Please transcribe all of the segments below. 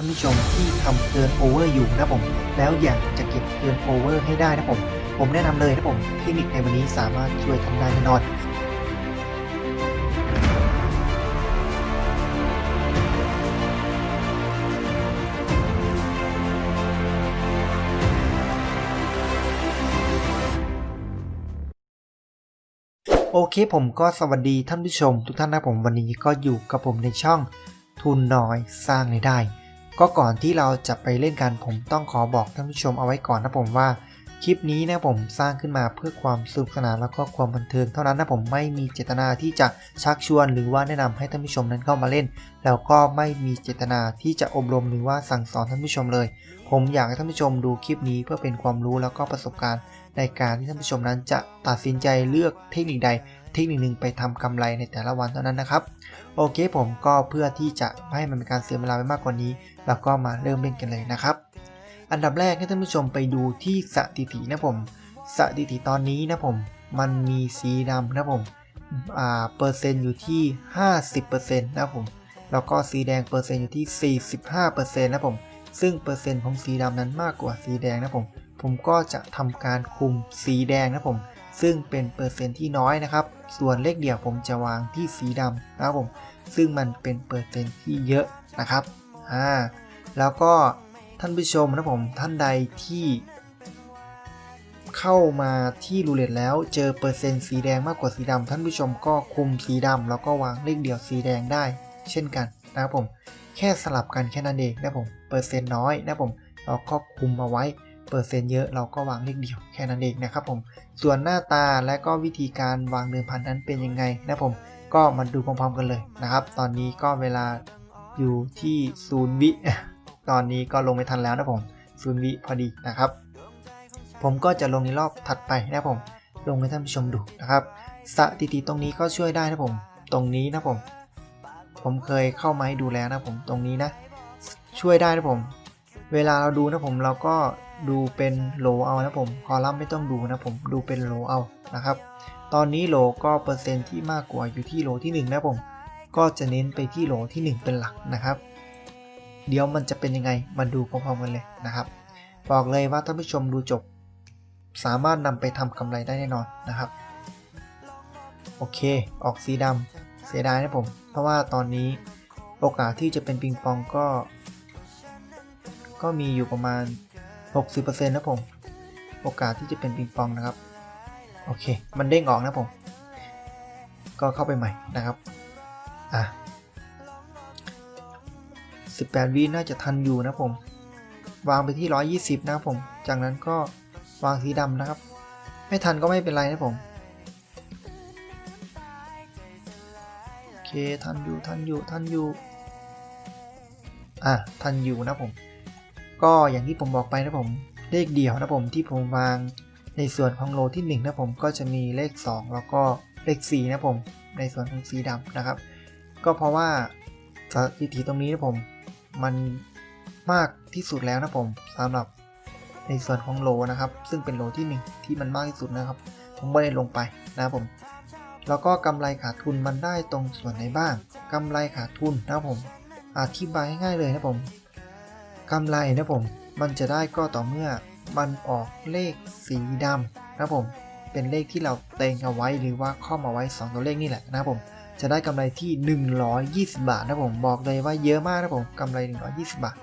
ท่านผู้ชมที่ทำเทินโอเวอร์อยู่นะผม แล้วอยากจะเก็บเทินโอเวอร์ให้ได้นะผม ผมแนะนำเลยนะผมเทคนิคในวันนี้สามารถช่วยทำได้แน่นอนโอเคผมก็สวัสดีท่านผู้ชม ทุกท่านนะผมวันนี้ก็อยู่กับผมในช่องทุนน้อยสร้างรายได้ ก็ก่อนที่เราจะไปเล่นกันผมต้องขอบอกท่านผู้ชมเอาไว้ก่อนนะผมว่าคลิปนี้นะผมสร้างขึ้นมาเพื่อความสนุกสนานแล้วก็ความบันเทิงเท่านั้นนะผมไม่มีเจตนาที่จะชักชวนหรือว่าแนะนำให้ท่านผู้ชมนั้นเข้ามาเล่น แล้วก็ไม่มีเจตนาที่จะอบรมหรือว่าสั่งสอนท่านผู้ชมเลย ผมอยากให้ท่านผู้ชมดูคลิปนี้เพื่อเป็นความรู้แล้วก็ประสบการณ์ ในการที่ท่านผู้ชมนั้นจะตัดสินใจเลือกเทคนิคใด เทคนิคหนึ่งไปทำกำไรในแต่ละวันเท่านั้นนะครับ โอเคผมก็เพื่อที่จะไม่ให้มันเป็นการเสียเวลาไปมากกว่านี้เราก็มาเริ่มเล่นกันเลยนะครับ อันดับแรกให้ท่านผู้ชมไปดูที่สถิตินะผมสถิติตอนนี้นะผมมันมีสีดำนะผมอ่าเปอร์เซ็นต์อยู่ที่ 50%นะผมแล้วก็สีแดงเปอร์เซ็นต์อยู่ที่ 45%นะผมซึ่งเปอร์เซ็นต์ของสีดำนั้นมากกว่าสีแดงนะผมผมก็จะทำการคุมสีแดงนะผม ซึ่งเป็นเปอร์เซ็นต์ที่น้อยนะครับ ส่วนเลขเดี่ยวผมจะวางที่สีดำนะครับผม ซึ่งมันเป็นเปอร์เซ็นต์ที่เยอะนะครับ อ่า แล้วก็ท่านผู้ชมนะผมท่านใดที่ เข้ามาที่รูเล็ตแล้วเจอเปอร์เซ็นต์สีแดงมากกว่าสีดำท่านผู้ชมก็คุมสีดำแล้วก็วางเลขเดี่ยวสีแดงได้ เช่นกันนะครับผม แค่สลับกันแค่นั้นเองนะผม เปอร์เซ็นต์น้อยนะผมเราก็คุมเอาไว้ เปอร์เซ็นต์เยอะเราก็วางเลขเดียวแค่นั้นเองนะครับผม ส่วนหน้าตาและก็วิธีการวางเดิมพันนั้นเป็นยังไงนะผม ก็มาดูพร้อมๆกันเลยนะครับ ตอนนี้ก็เวลาอยู่ที่ศูนย์วิตอนนี้ก็ลงไม่ทันแล้วนะผมศูนย์วิพอดีนะครับ ผมก็จะลงในรอบถัดไปนะผม ลงให้ท่านผู้ชมดูนะครับ สถิติตรงนี้ก็ช่วยได้นะผม ตรงนี้นะผม ผมเคยเข้ามาให้ดูแล้วนะผมตรงนี้นะ ช่วยได้นะผม เวลาเราดูนะผมเราก็ ดูเป็นโหลเอานะผมคอลัมน์ไม่ต้องดูนะผมดูเป็นโหลเอานะครับ ตอนนี้โหลก็เปอร์เซ็นต์ที่มากกว่าอยู่ที่โหลที่ 1 นะผม ก็จะเน้นไปที่โหลที่ 1 เป็นหลักนะครับ เดี๋ยวมันจะเป็นยังไงมาดูพร้อมๆกันเลยนะครับ บอกเลยว่าท่านผู้ชมดูจบ สามารถนำไปทำกำไรได้แน่นอนนะครับ โอเค ออกสีดำเสียดายนะผม เพราะว่าตอนนี้โอกาสที่จะเป็นปิงปองก็ ก็มีอยู่ประมาณ 60%นะผม โอกาสที่จะเป็นปิงปองนะครับ โอเค มันเด้งออกนะผม ก็เข้าไปใหม่นะครับ อะ 18วิน่าจะทันอยู่นะผม วางไปที่ 120 นะครับผม จากนั้นก็วางสีดำนะครับ ไม่ทันก็ไม่เป็นไรนะผมโอเค ทันอยู่ ทันอยู่ ทันอยู่ อะ ทันอยู่นะผม ก็อย่างที่ผมบอกไปนะผมเลขเดียวนะผมที่ผมวางในส่วนของโลที่1นะผมก็จะมีเลข 2 แล้วก็เลข4นะผมในส่วนของสีดำนะครับ ก็เพราะว่าสถิติตรงนี้นะผมมันมากที่สุดแล้วนะผมสำหรับในส่วนของโลนะครับ ซึ่งเป็นโลที่ 1 ที่มันมากที่สุดนะครับ ผมไม่ได้ลงไปนะผมแล้วก็กำไรขาดทุนมันได้ตรงส่วนไหนบ้างกำไรขาดทุนนะผม อธิบายง่ายเลยนะผม กำไรนะผม มันจะได้ก็ต่อเมื่อมันออกเลขสีดำนะผม เป็นเลขที่เราเต็งเอาไว้หรือว่าข้อมาไว้ 2 ตัวเลขนี่แหละนะผม จะได้กำไรที่ 120 บาทนะผม บอกเลยว่าเยอะมากนะผมกำไร 120 บาท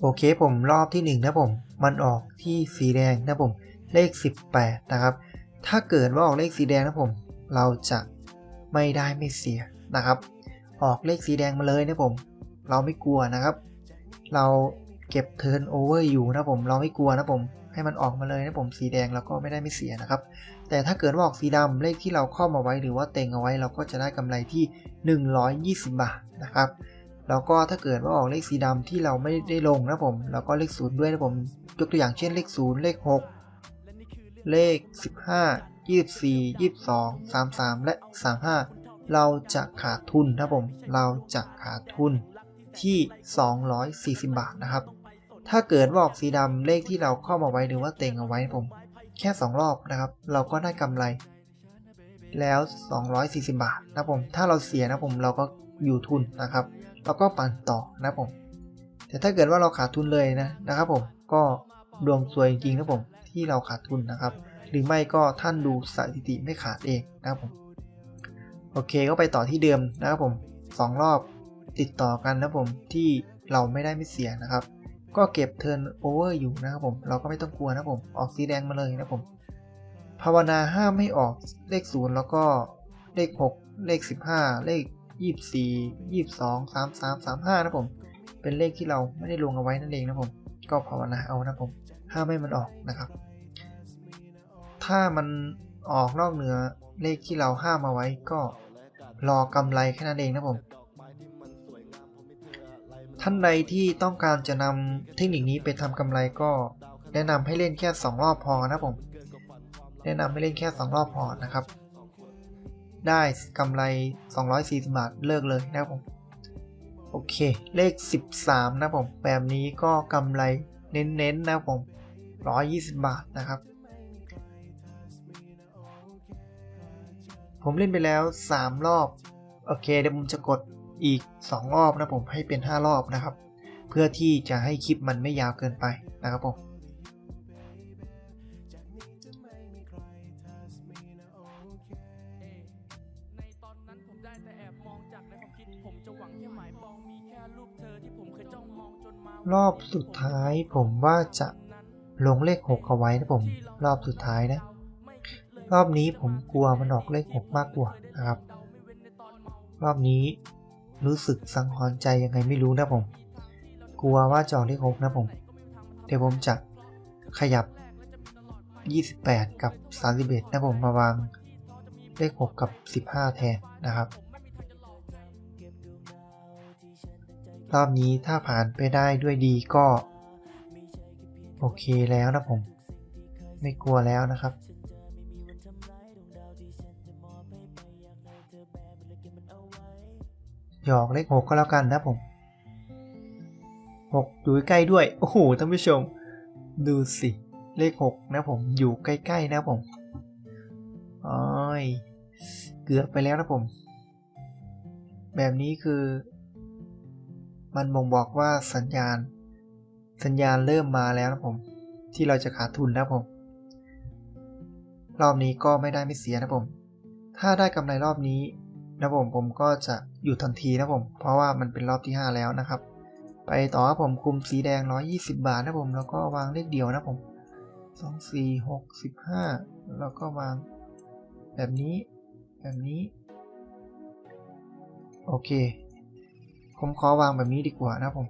โอเคผมรอบที่ 1 นะผม มันออกที่สีแดงนะผม เลข 18 นะครับ ถ้าเกิดว่าออกเลขสีแดงนะผม เราจะไม่ได้ไม่เสียนะครับ ออกเลขสีแดงมาเลยนะผม เราไม่กลัวนะครับ เราเก็บเทิร์นโอเวอร์อยู่นะผม เราไม่กลัวนะผม ให้มันออกมาเลยนะผม สีแดงเราก็ไม่ได้ไม่เสียนะครับ แต่ถ้าเกิดว่าออกสีดำเลขที่เราเข้ามาไว้หรือว่าเต็งเอาไว้ เราก็จะได้กำไรที่ 120 บาทนะครับ แล้วก็ถ้าเกิดว่าออกเลขสีดำที่เราไม่ได้ลงนะผมแล้วก็เลขศูนย์ด้วยนะผมยกตัวอย่างเช่นเลขศูนย์เลข 6 เลข 15 24 22 33 และ 35 เราจะขาดทุนนะผมเราจะขาดทุนที่ 240 บาทนะครับ ถ้าเกิดว่าออกสีดำเลขที่เราเข้ามาไว้หรือว่าเต็งเอาไว้ผมแค่ 2 รอบนะครับ เราก็ได้กำไรแล้ว 240 บาทนะผม ถ้าเราเสียนะผมเราก็ อยู่ทุนนะครับ แล้วก็ปั่นต่อนะผม แต่ถ้าเกิดว่าเราขาดทุนเลยนะนะครับผมก็ดวงซวยจริงๆนะผมที่เราขาดทุนนะครับ หรือไม่ก็ท่านดูสถิติไม่ขาดเองนะครับผมโอเคก็ไปต่อที่เดิมนะครับผมสองรอบติดต่อกันนะผมที่เราไม่ได้ไม่เสียนะครับ ก็เก็บเทิร์นโอเวอร์อยู่นะครับผม เราก็ไม่ต้องกลัวนะผม ออกสีแดงมาเลยนะผม ภาวนาห้ามไม่ออกเลขศูนย์แล้วก็เลข 6 เลข 15 เลข 24 22 33 35 นะผม เป็นเลขที่เราไม่ได้ลงเอาไว้นั่นเองนะผม ก็ภาวนาเอานะผม ห้ามไม่มันออกนะครับ ถ้ามันออกนอกเหนือเลขที่เราห้ามเอาไว้ก็รอกำไรแค่นั้นเองนะผม ท่านใดที่ต้องการจะนำเทคนิคนี้ไปทำกำไรก็แนะนำให้เล่นแค่ 2 รอบพอนะผม แนะนำให้เล่นแค่ 2 รอบพอนะครับ ได้กำไร 240 บาท เลิกเลยนะครับผม โอเค เลข 13 นะผม แบบนี้ก็กำไรเน้นๆนะครับผม 120 บาทนะครับ ผมเล่นไปแล้ว 3 รอบ โอเค เดี๋ยวผมจะกดอีก 2 รอบนะผม ให้เป็น 5 รอบนะครับ เพื่อที่จะให้คลิปมันไม่ยาวเกินไปนะครับผม รอบสุดท้ายผมว่าจะลงเลข 6 เอาไว้นะผม รอบสุดท้ายนะ รอบนี้ผมกลัวมันออกเลข 6 มากกว่านะครับ รอบนี้รู้สึกสังหรณ์ใจยังไงไม่รู้นะผม กลัวว่าจะออกเลข 6 นะผม เดี๋ยวผมจะขยับ 28 กับ 31 นะผมมาวางเลข 6 กับ 15 แทนนะครับ รอบนี้ถ้าผ่านไปได้ด้วยดีก็ โอเคแล้วนะผม ไม่กลัวแล้วนะครับ หยอกเลขหกก็แล้วกันนะผมหกอยู่ใกล้ด้วย โอ้โหท่านผู้ชม ดูสิ เลขหกนะผมอยู่ใกล้ๆนะผมอ้อยเกือบไปแล้วนะผม แบบนี้คือ มันบ่งบอกว่าสัญญาณ สัญญาณเริ่มมาแล้วนะผม ที่เราจะขาดทุนนะผม รอบนี้ก็ไม่ได้ไม่เสียนะผม ถ้าได้กำไรรอบนี้นะผมผมก็จะหยุดทันทีนะผม เพราะว่ามันเป็นรอบที่ 5 แล้วนะครับ ไปต่อครับผมคุมสีแดง 120 บาทนะผม แล้วก็วางเลขเดียวนะผม 2 4 6 15 แล้วก็วางแบบนี้ แบบนี้ โอเค ผมขอวางแบบนี้ดีกว่านะผม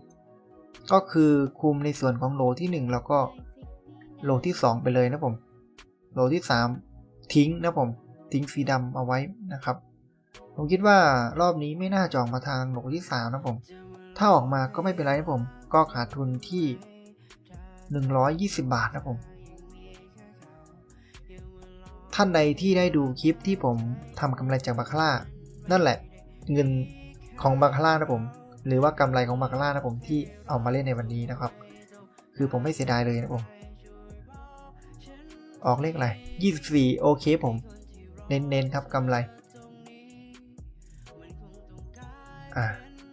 ก็คือคุมในส่วนของโหลที่ 1 แล้วก็โหลที่ 2 ไปเลยนะผม โหลที่ 3 ทิ้งนะผม ทิ้งสีดำเอาไว้นะครับ ผมคิดว่ารอบนี้ไม่น่าจองมาทางโหลที่ 3 นะผม ถ้าออกมาก็ไม่เป็นไรนะผม ก็ขาดทุนที่ 120 บาทนะผม ท่านใดที่ได้ดูคลิปที่ผมทำกำไรจากบาคาร่า นั่นแหละเงินของบาคาร่านะผม หรือว่ากำไรของบาคาร่านะผมที่เอามาเล่นในวันนี้นะครับ คือผมไม่เสียดายเลยนะผม ออกเลขอะไร 24 โอเคผม เน้นๆครับกำไร อะ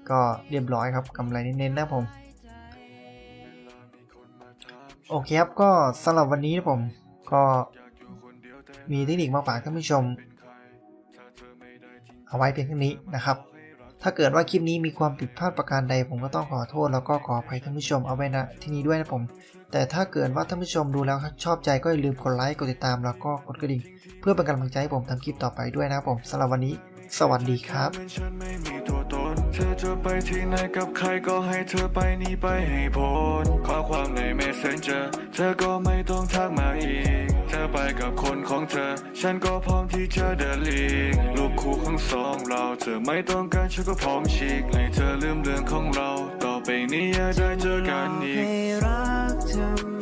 ก็เรียบร้อยครับกำไรเน้นๆนะผม โอเคครับ ก็สำหรับวันนี้นะผม ก็มีเทคนิคมาฝากท่านผู้ชม เอาไว้เพียงเท่านี้นะครับ ถ้าเกิดว่าคลิปนี้มีความผิดพลาดประการใด ผมก็ต้องขอโทษแล้วก็ขออภัยท่านผู้ชมเอาไว้นะที่นี้ด้วยนะผม แต่ถ้าเกิดว่าท่านผู้ชมดูแล้วชอบใจก็อย่าลืมกดไลค์กดติดตามแล้วก็กดกระดิ่ง เพื่อเป็นกำลังใจให้ผมทำคลิปต่อไปด้วยนะครับผมสำหรับวันนี้ สวัสดีครับเหมือนฉันไม่มีตัวตนเธอจะไปที่ไหนกับใครก็ให้เธอไปนี่ไปให้พ้นข้อความใน Messenger เธอก็ไม่ต้องทักมาอีก ธอไปกับคนของเธอ ฉันก็พร้อมที่จะเดินลีกลูกคู่ของสองเรา เธอไม่ต้องการฉันก็พร้อมฉีกให้เธอลืมเรื่องของเรา ต่อไปนี้อย่าได้เจอกันอีกให้รักเธอ